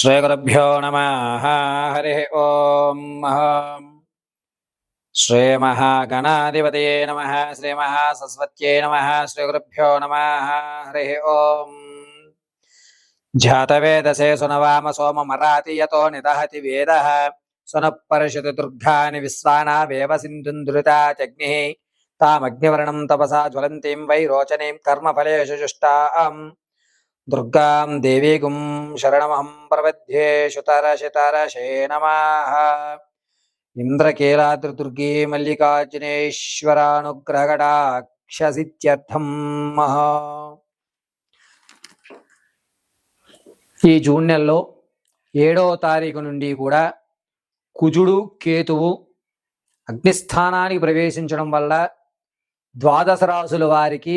శ్రీగురుభ్యో నమ హరి ఓం శ్రీమహాగణాధిపతయే నమ శ్రీమహాసరస్వత్యై నమ శ్రీగురుభ్యో నమ హరి ఓం జాతవేదసే సునవామ సోమమరాతి యతో నిదహతి వేద సునఃపరిషతి దుర్గాని విశ్వానావేవ సింధుందురితాచగ్ని తామగ్నివర్ణం తపసా జ్వలంతీం వై రోచనీం కర్మఫలేషు జుష్టాం దుర్గాం దేవీగుం శరణమహం ప్రపద్యే శుతరశతరశే నమః ఇంద్రకీలాద్రిదుర్గే మహా ఈ జూన్ నెలలో ఏడవ తారీఖు నుండి కూడా కుజుడు కేతువు అగ్నిస్థానానికి ప్రవేశించడం వల్ల ద్వాదశ రాసుల వారికి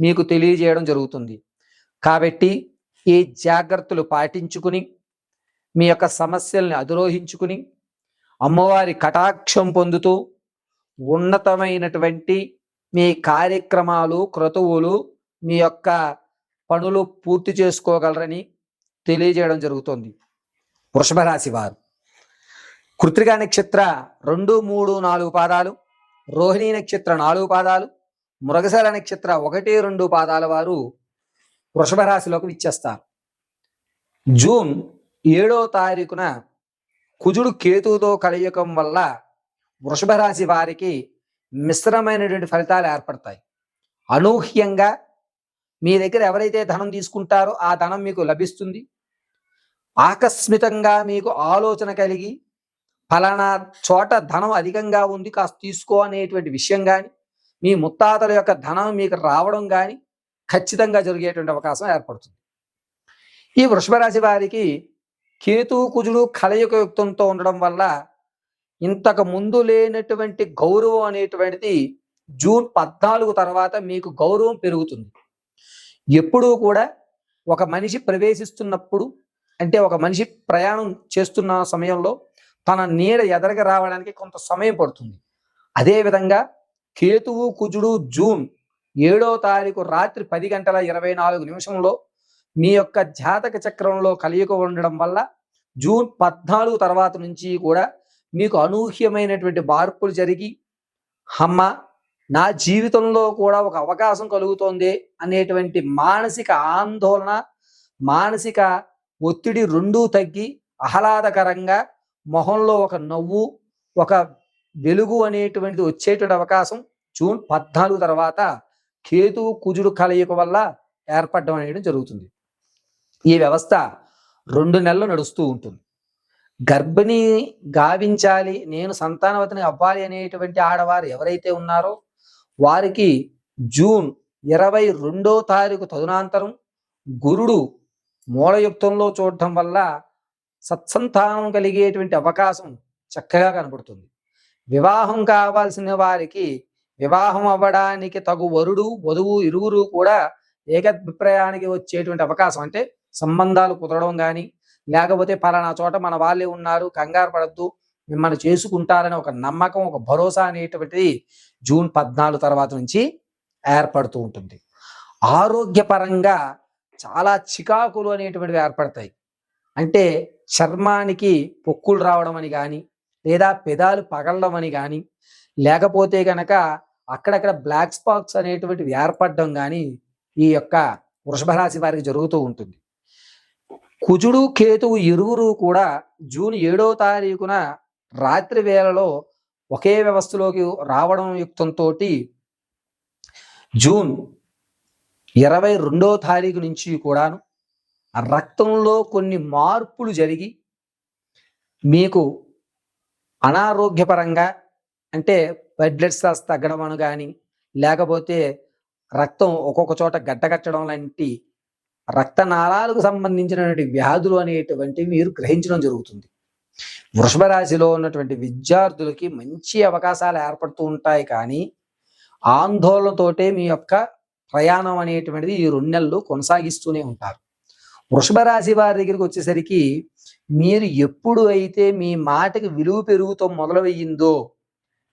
మీకు తెలియజేయడం జరుగుతుంది. కాబట్టి ఈ జాగ్రత్తలు పాటించుకుని మీ యొక్క సమస్యల్ని అధిరోహించుకుని అమ్మవారి కటాక్షం పొందుతూ ఉన్నతమైనటువంటి మీ కార్యక్రమాలు క్రతువులు మీ యొక్క పనులు పూర్తి చేసుకోగలరని తెలియజేయడం జరుగుతుంది. వృషభ రాశి వారు. కృత్రికా నక్షత్ర రెండు మూడు నాలుగు పాదాలు రోహిణీ నక్షత్ర నాలుగు పాదాలు మృగశాల నక్షత్ర ఒకటి రెండు పాదాల వారు వృషభ రాశిలోకి విచ్చేస్తారు. జూన్ ఏడో తారీఖున కుజుడు కేతువుతో కలయుగం వల్ల వృషభ రాశి వారికి మిశ్రమైనటువంటి ఫలితాలు ఏర్పడతాయి. అనూహ్యంగా మీ దగ్గర ఎవరైతే ధనం తీసుకుంటారో ఆ ధనం మీకు లభిస్తుంది. ఆకస్మితంగా మీకు ఆలోచన కలిగి ఫలానా చోట ధనం అధికంగా ఉంది కాస్త తీసుకో అనేటువంటి విషయం కానీ మీ ముత్తాతల యొక్క ధనం మీకు రావడం కానీ ఖచ్చితంగా జరిగేటువంటి అవకాశం ఏర్పడుతుంది. ఈ వృషభ రాశి వారికి కేతు కుజుడు కలయుగయుక్తంతో ఉండడం వల్ల ఇంతకు ముందు లేనటువంటి గౌరవం అనేటువంటిది జూన్ పద్నాలుగు తర్వాత మీకు గౌరవం పెరుగుతుంది. ఎప్పుడూ కూడా ఒక మనిషి ప్రవేశిస్తున్నప్పుడు అంటే ఒక మనిషి ప్రయాణం చేస్తున్న సమయంలో తన నీడ ఎదరగ రావడానికి కొంత సమయం పడుతుంది. అదేవిధంగా కేతువు కుజుడు జూన్ ఏడో తారీఖు రాత్రి పది గంటల ఇరవై నాలుగు నిమిషంలో మీ యొక్క జాతక చక్రంలో కలియుక ఉండడం వల్ల జూన్ పద్నాలుగు తర్వాత నుంచి కూడా మీకు అనూహ్యమైనటువంటి మార్పులు జరిగి అమ్మ నా జీవితంలో కూడా ఒక అవకాశం కలుగుతోంది అనేటువంటి మానసిక ఆందోళన మానసిక ఒత్తిడి రెండూ తగ్గి ఆహ్లాదకరంగా మొహంలో ఒక నవ్వు ఒక వెలుగు అనేటువంటిది వచ్చేటువంటి అవకాశం. జూన్ పద్నాలుగు తర్వాత కేతు కుజుడు కలయిక వల్ల ఏర్పడడం అనేది జరుగుతుంది. ఈ వ్యవస్థ రెండు నెలలు నడుస్తూ ఉంటుంది. గర్భిణి గావించాలి నేను సంతానవతిని అవ్వాలి అనేటువంటి ఆడవారు ఎవరైతే ఉన్నారో వారికి జూన్ ఇరవై రెండో తారీఖు తదునాంతరం గురుడు మూలయుక్తంలో చూడటం వల్ల సత్సంతానం కలిగేటువంటి అవకాశం చక్కగా కనబడుతుంది. వివాహం కావాల్సిన వారికి వివాహం అవ్వడానికి తగు వరుడు వధువు ఇరువురు కూడా ఏకభిప్రాయానికి వచ్చేటువంటి అవకాశం. అంటే సంబంధాలు కుదరడం కానీ లేకపోతే పలానా చోట మన వాళ్ళే ఉన్నారు కంగారు పడద్దు మిమ్మల్ని చేసుకుంటారని ఒక నమ్మకం ఒక భరోసా అనేటువంటిది జూన్ పద్నాలుగు తర్వాత నుంచి ఏర్పడుతూ ఉంటుంది. ఆరోగ్యపరంగా చాలా చికాకులు అనేటువంటివి ఏర్పడతాయి. అంటే చర్మానికి పొక్కులు రావడం అని కానీ లేదా పెదాలు పగలడం అని కానీ లేకపోతే గనక అక్కడక్కడ బ్లాక్ స్పాట్స్ అనేటువంటివి ఏర్పడడం కానీ ఈ యొక్క వృషభ రాశి వారికి జరుగుతూ ఉంటుంది. కుజుడు కేతువు ఇరువురు కూడా జూన్ ఏడో తారీఖున రాత్రి వేళలో ఒకే వ్యవస్థలోకి రావడం యుక్తంతో జూన్ ఇరవై రెండో తారీఖు నుంచి కూడాను రక్తంలో కొన్ని మార్పులు జరిగి మీకు అనారోగ్యపరంగా అంటే వైట్ బ్లడ్ సెల్స్ తగ్గడం అని కానీ లేకపోతే రక్తం ఒక్కొక్క చోట గడ్డగట్టడం లాంటి రక్తనాళాలకు సంబంధించినటువంటి వ్యాధులు అనేటువంటివి మీరు గ్రహించడం జరుగుతుంది. వృషభ రాశిలో ఉన్నటువంటి విద్యార్థులకి మంచి అవకాశాలు ఏర్పడుతూ ఉంటాయి కానీ ఆందోళనతోటే మీ యొక్క ప్రయాణం అనేటువంటిది ఈ రెండు నెలలు కొనసాగిస్తూనే ఉంటారు. వృషభ రాశి వారి దగ్గరికి వచ్చేసరికి మీరు ఎప్పుడు అయితే మీ మాటకి విలువ పెరుగుతూ మొదలయ్యిందో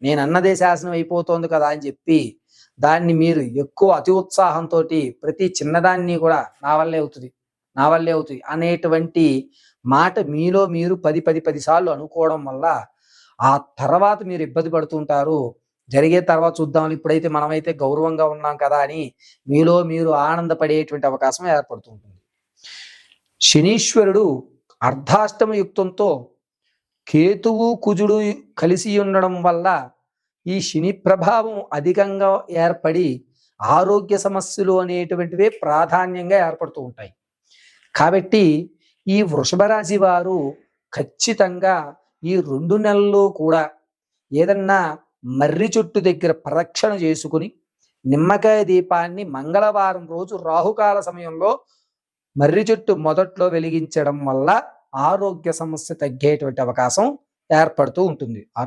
నేను అన్నదే శాసనం అయిపోతోంది కదా అని చెప్పి దాన్ని మీరు ఎక్కువ అతి ఉత్సాహంతో ప్రతి చిన్నదాన్ని కూడా నా వల్లే అవుతుంది నా వల్లే అవుతుంది అనేటువంటి మాట మీలో మీరు పది పది పదిసార్లు అనుకోవడం వల్ల ఆ తర్వాత మీరు ఇబ్బంది పడుతుంటారు. జరిగే తర్వాత చూద్దాం ఇప్పుడైతే మనమైతే గౌరవంగా ఉన్నాం కదా అని మీలో మీరు ఆనందపడేటువంటి అవకాశం ఏర్పడుతుంటుంది శనీశ్వరుడు అర్ధాష్టమ యుక్తంతో కేతువు కుజుడు కలిసి ఉండడం వల్ల ఈ శని ప్రభావం అధికంగా ఏర్పడి ఆరోగ్య సమస్యలు అనేటువంటివే ప్రాధాన్యంగా ఏర్పడుతూ ఉంటాయి. కాబట్టి ఈ వృషభ రాశి వారు ఖచ్చితంగా ఈ రెండు నెలల్లో కూడా ఏదన్నా మర్రి చెట్టు దగ్గర ప్రదక్షిణ చేసుకుని నిమ్మకాయ దీపాన్ని మంగళవారం రోజు రాహుకాల సమయంలో మర్రి చెట్టు మొదట్లో వెలిగించడం వల్ల ఆరోగ్య సమస్య తగ్గేటువంటి అవకాశం ఏర్పడుతూ ఉంటుంది.